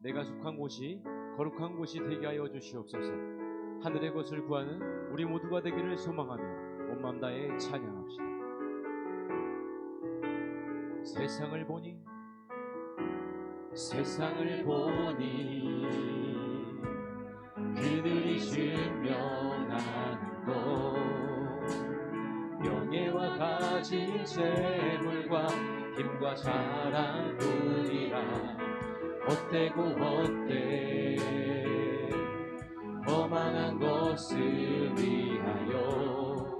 내가 속한 곳이 거룩한 곳이 되게 하여 주시옵소서. 하늘의 것을 구하는 우리 모두가 되기를 소망하며 온 마음 다해 찬양합시다. 세상을 보니 세상을 보니 그들이 증명하는 것 명예와 가진 재물과 힘과 자랑뿐이라 헛되고 헛돼 거만한 것을 위하여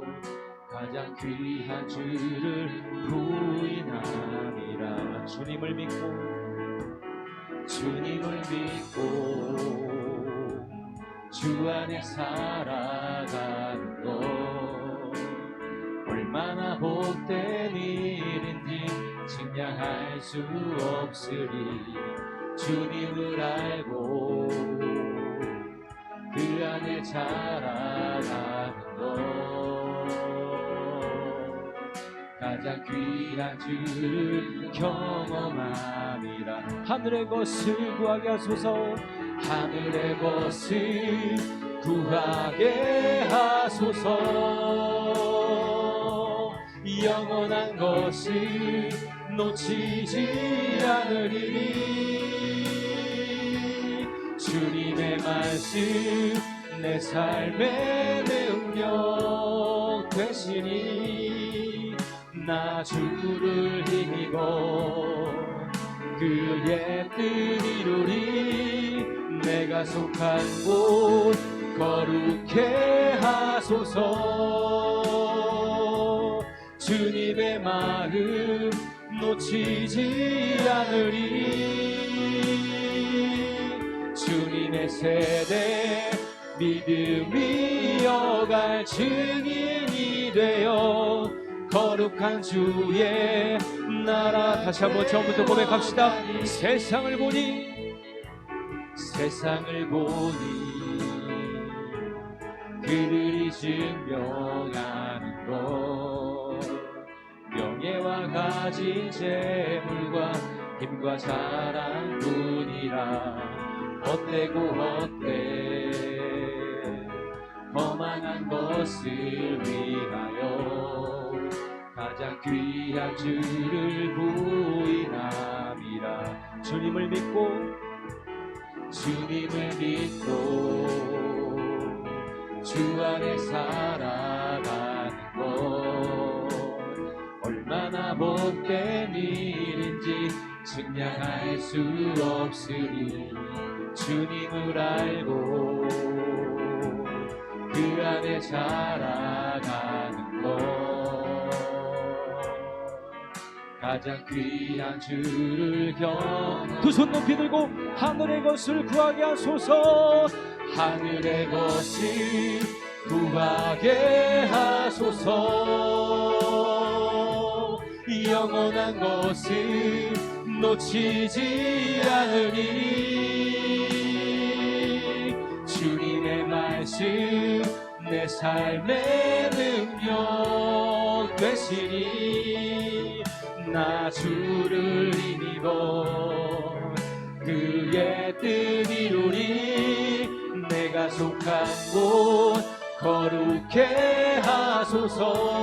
가장 귀한 주를 부인함이라. 주님을 믿고. 주님을 믿고 주 안에 살아가는 것. 얼마나 복된 일인지 측량할 수 없으리 주님을 알고 그 안에 자라가는 것. 가장 귀한 주를 경험함이라. 하늘의 것을 구하게 하소서. 하늘의 것을 구하게 하소서. 영원한 것을 놓치지 않으리니 주님의 말씀 내 삶의 능력 되시니 나 주를 힘입어 그의 뜻 이루리 내가 속한 곳 거룩해 하소서. 주님의 마음 놓치지 않으리 주님의 세대 믿음이 어갈 증인이 되어 거룩한 주의 나라. 다시 한번 처음부터 고백합시다. 세상을 보니 세상을 보니 그들이 증명하는 것. 명예와 가진 재물과 힘과 자랑뿐이라 헛되고 헛돼 거만한 것을 위하여 가장 귀한 주를 부인함이라. 주님을 믿고 주님을 믿고 주 안에 살아가는 것 얼마나 복된 일인지 측량할 수 없으니 주님을 알고 그 안에 자라가는 것. 가장 귀한 주를 경두 손 높이 들고 하늘의 것을 구하게 하소서. 하늘의 것을 구하게 하소서. 영원한 것을 놓치지 않으리 말씀 내 삶의 능력 되시니 나 주를 힘입어 그의 뜻 이루리 내가 속한 곳 거룩해 하소서.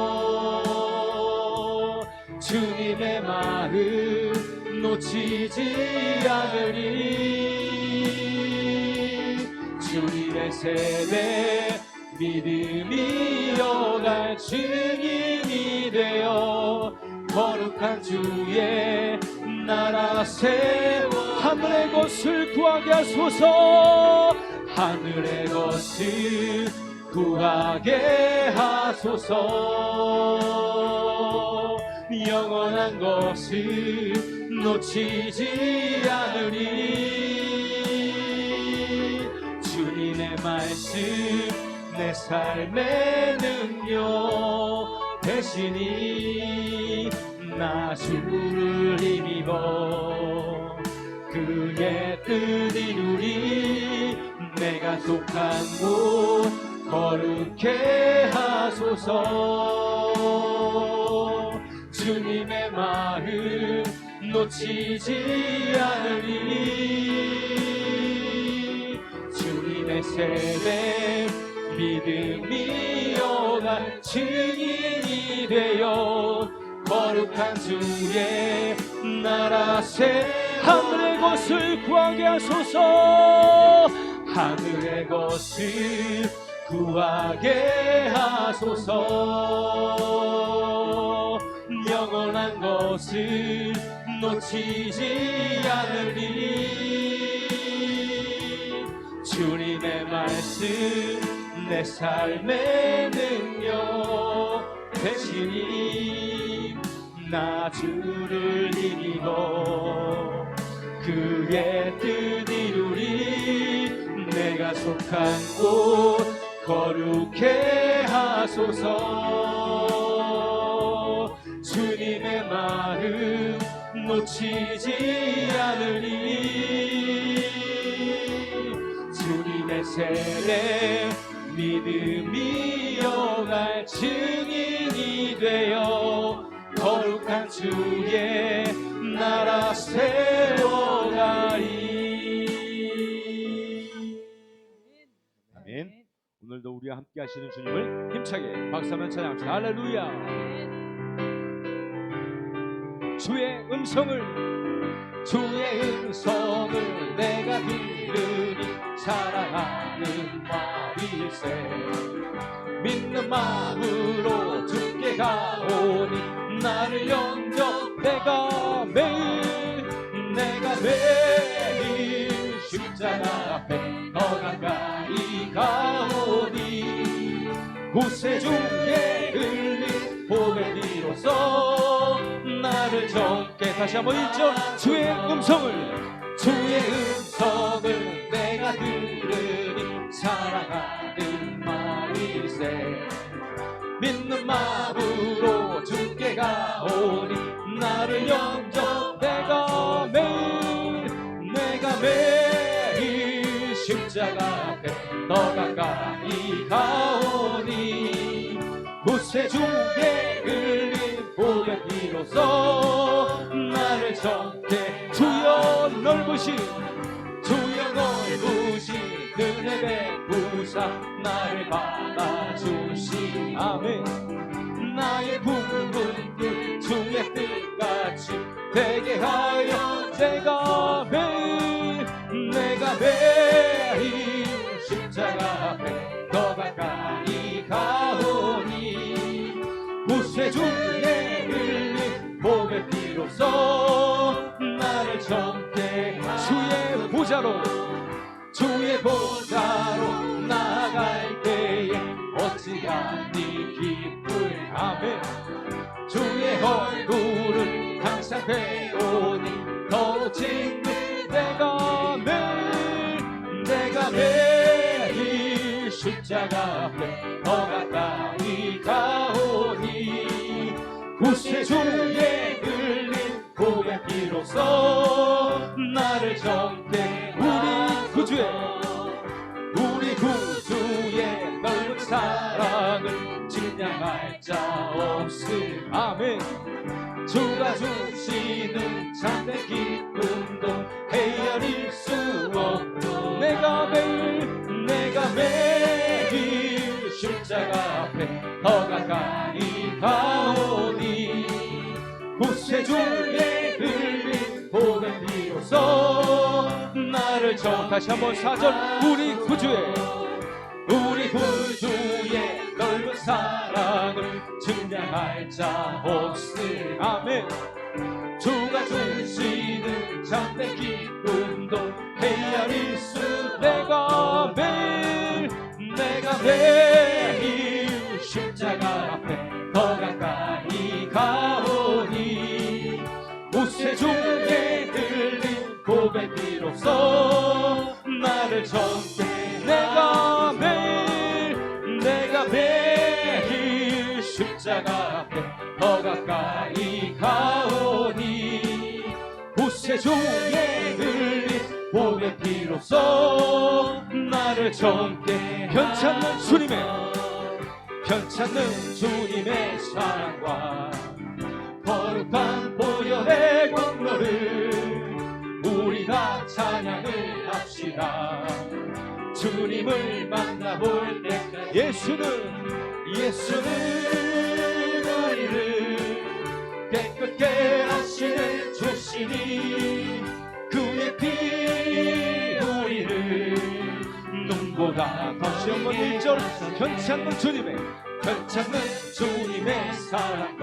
주님의 마음 놓치지 않으리 주님의 세대 믿음이 어갈 증인이 되어 거룩한 주의 나라 세워 하늘의 것을 구하게 하소서. 하늘의 것을 구하게 하소서. 영원한 것을 놓치지 않으리 주님의 말씀 내 삶의 능력 대신이 나 주를 힘입어 그의 뜻 이루리 내가 속한 곳 거룩해 하소서. 주님의 마음 놓치지 않으리 세대 믿음이 오갈 증인이 되어 거룩한 주의 나라 새 하늘의 것을 구하게 하소서. 하늘의 것을 구하게 하소서. 영원한 것을 놓치지 않으리 주님의 말씀 내 삶의 능력. 되시니 나 주를 이기고 그의 뜻 이루리 내가 속한 곳 거룩해 하소서. 주님의 마음 놓치지 않으리 세례 믿음이 영할 증인이 되어 거룩한 주의 나라 세워가리. 아멘. 오늘도 우리와 함께 하시는 주님을 힘차게 박수 한번 찬양합시다. 할렐루야 주의 음성을 주의 음성을 내가 들으니 사랑하는 마일세 믿는 마음으로 주께 가오니 나를 영접 내가 매일 내가 매일 십자가 앞에 더 가까이 가오니 구세주의 흘린 보배 비로소 적게 다시 한번 읽죠 주의 음성을. 주의 음성을 내가 들으니 사랑하는 마일세. 믿는 마음으로 주께 가오니 나를 영접 내가 매일 내가 매일 십자가 앞에 더 가까이 가오니 구세주의 흘린 보혈 비로소 나를 적게 주여 넓으신 주여 넓으신 은혜 베푸사 나를 받아주시. 아멘 보좌로 주의 보좌로 나갈 때에 어찌하니 기쁠 아멘 주의 얼굴을 항상 배우니 더 짓는 내가 매일 내가 매일 십자가 앞에 더 가까이 가오니 구세주의 흘린 고백 비로소 나를 정케 우리 구주의 우리 구주의 넓은 사랑을 증량할 자 없음. 아멘. 주가 주시는 참된 기쁨도 헤아릴 수 없고 내가 매일 내가 매일 십자가 앞에 더 가까이 가오니 구세주의 흘린 보배 비로소 나를 저 다시 한번 사절. 우리 구주의 우리 구주의 넓은 사랑을 증량할 자 없음 아멘. 주가 주시는 참된 기쁨도 헤아릴 수 내가 매일 내가 매일 십자가 앞에 더 가까이 가오니. 우세주의 흘린 비로소 나를 정게 내가 매일 내가 매일 십자가 앞에 더 가까이 가오니 구세주의 흘린 보배 피로써 나를 정게 편찮는 주님의 편찮는 주님의 사랑과 거룩한 보혈의 공로를 우리 다 찬양을 합시다. 주님을 만나볼 때까지 예수는 예수는 우리를 깨끗게 하시는 주시니 그의 피 우리를 눈보다 한번 1절 변치 않는 주님의 않는 주님의 사랑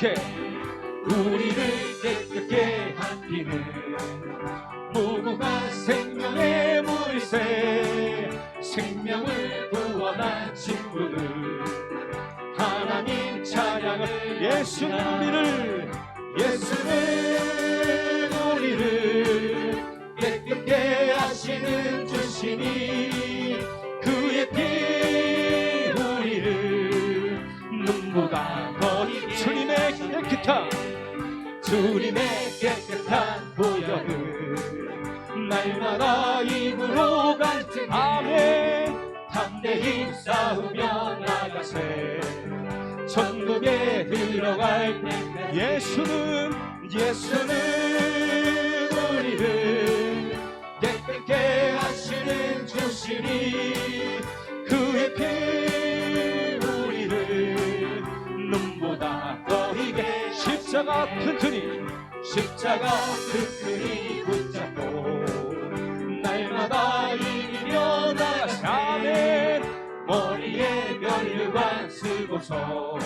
깨끗게 우리를 깨끗게 한 피는 예수는 예수는 우리를 깨끗게 하시는 주시니 그의 피 우리를 눈보다 더 이게 십자가 튼튼히 십자가 튼튼히 붙잡고 날마다 이기며 나가사네 머리에 면류관 쓰고서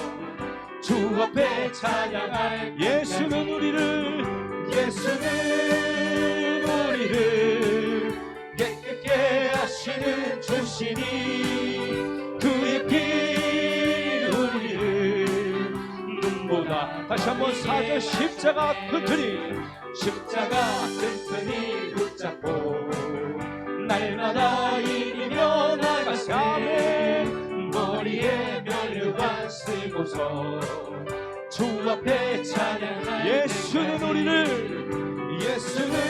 주 앞에 찬양할 예수는 우리를 예수는 우리를 깨끗게 하시는 주시니 그의 피 우리를 눈보다 다시 한번 사절 십자가 튼튼히 십자가 튼튼히 붙잡고 날마다 쓰고서 주 앞에 찬양할 예수는 우리를 예수는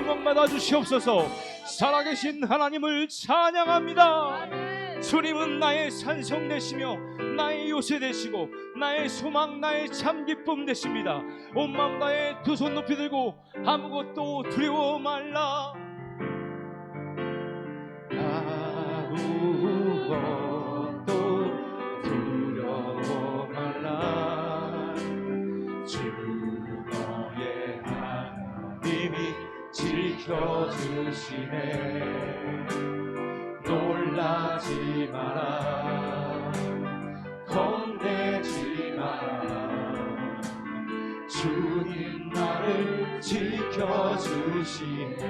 영광 받아 주시옵소서. 살아계신 하나님을 찬양합니다. 주님은 나의 산성 되시며 나의 요새 되시고 나의 소망 나의 참 기쁨 되십니다. 온 마음 다해 두손 높이 들고 아무것도 두려워 말라. 아무것 지켜주시네 놀라지 마라. 겁내지 마라. 주님 나를 지켜주시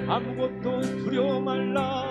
아무것도 두려워 말라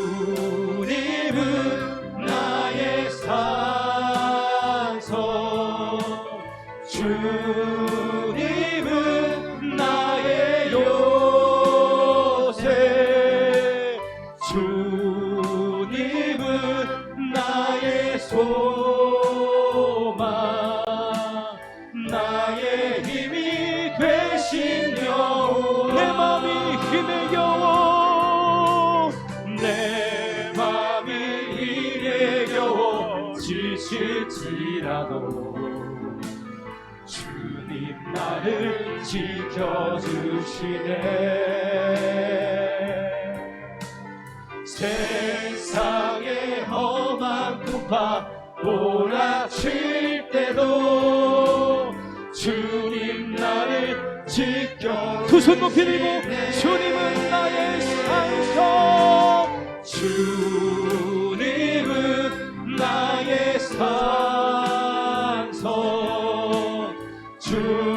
지칠지라도 주님 나를 지켜주시네. 세상의 험한 풍파 몰아칠 때도 주님 나를 지켜 두손 높이 들고 주님은 나의 산소 주 주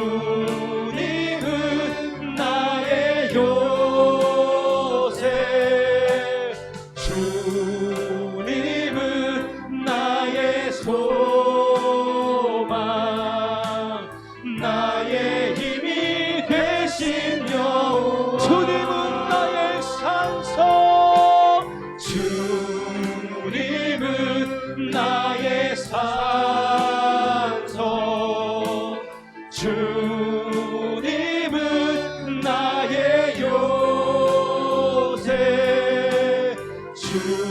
주